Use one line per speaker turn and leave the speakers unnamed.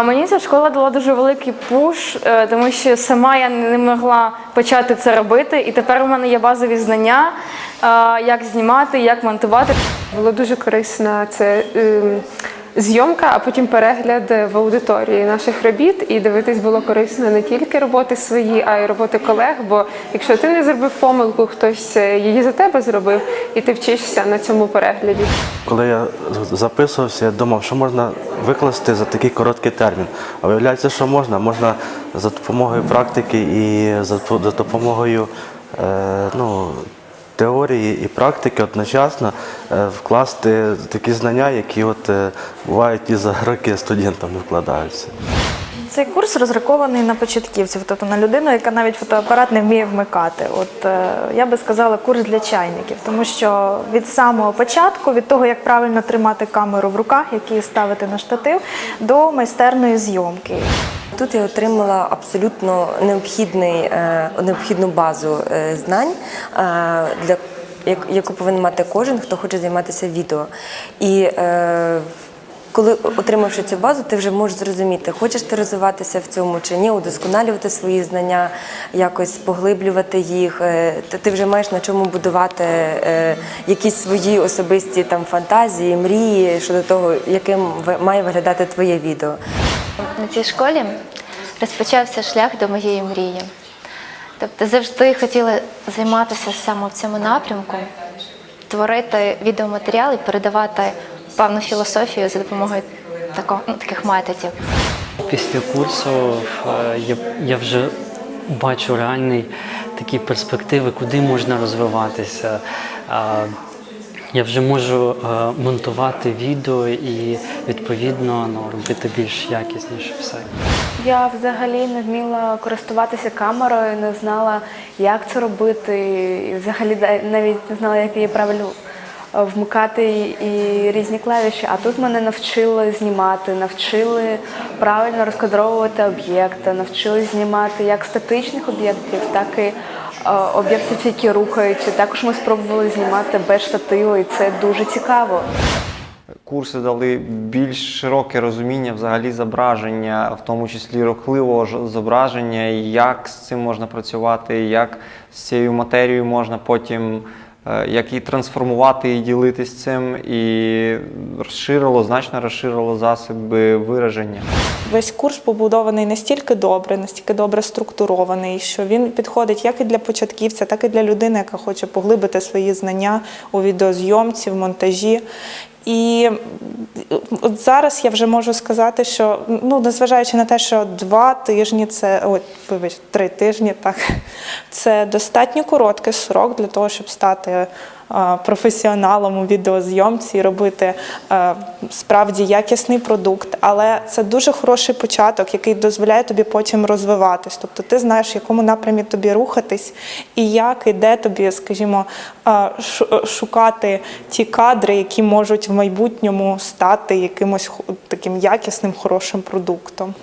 Мені ця школа дала дуже великий пуш, е, тому що сама я не могла почати це робити. І тепер у мене є базові знання, е, як знімати, як монтувати.
Було дуже корисно це ем, зйомка, а потім перегляд в аудиторії наших робіт. І дивитись було корисно не тільки роботи свої, а й роботи колег. Бо якщо ти не зробив помилку, хтось е, її за тебе зробив, і ти вчишся на цьому перегляді.
Коли я записувався, я думав, що можна викласти за такий короткий термін. А виявляється, що можна. Можна за допомогою практики і за, допомогою е, ну, теорії і практики одночасно е, вкласти такі знання, які от, е, бувають і за роки студентам вкладаються.
Цей курс розрахований на початківців, тобто на людину, яка навіть фотоапарат не вміє вмикати. От е, я би сказала, курс для чайників, тому що від самого початку, від того, як правильно тримати камеру в руках, як її ставити на штатив, до майстерної зйомки.
Тут я отримала абсолютно необхідний, е, необхідну базу е, знань, для, яку повинен мати кожен, хто хоче займатися відео. І коли отримавши цю базу, ти вже можеш зрозуміти, хочеш ти розвиватися в цьому чи ні, удосконалювати свої знання, якось поглиблювати їх. Е, Ти вже маєш на чому будувати е, якісь свої особисті там фантазії, мрії щодо того, яким має виглядати твоє відео.
На цій школі розпочався шлях до моєї мрії. Тобто завжди хотіла займатися саме в цьому напрямку, творити відеоматеріали, передавати певну філософію за допомогою тако- ну, таких методів.
Після курсу е, я, я вже бачу реальні такі перспективи, куди можна розвиватися. Я вже можу е, монтувати відео і відповідно ну, робити більш якісніше все.
Я взагалі не вміла користуватися камерою, не знала, як це робити, і взагалі навіть не знала, як її правильно е, вмикати і, і різні клавіші. А тут мене навчили знімати, навчили правильно розкадровувати об'єкти, навчили знімати як статичних об'єктів, так і е, об'єктів, які рухаються. Також ми спробували знімати без штативу, і це дуже цікаво.
Курси дали більш широке розуміння взагалі зображення, в тому числі рухливого зображення, як з цим можна працювати, як з цією матерією можна потім е, як її трансформувати і ділитись цим, і розширило, значно розширило засоби вираження.
Весь курс побудований настільки добре, настільки добре структурований, що він підходить як і для початківця, так і для людини, яка хоче поглибити свої знання у відеозйомці, в монтажі. І от зараз я вже можу сказати, що ну незважаючи на те, що два тижні це ой, вибач, три тижні, так це достатньо короткий срок для того, щоб стати професіоналом у відеозйомці робити е, справді якісний продукт. Але це дуже хороший початок, який дозволяє тобі потім розвиватись. Тобто ти знаєш, в якому напрямі тобі рухатись, і як і де тобі, скажімо, е, шукати ті кадри, які можуть в майбутньому стати якимось таким якісним, хорошим продуктом.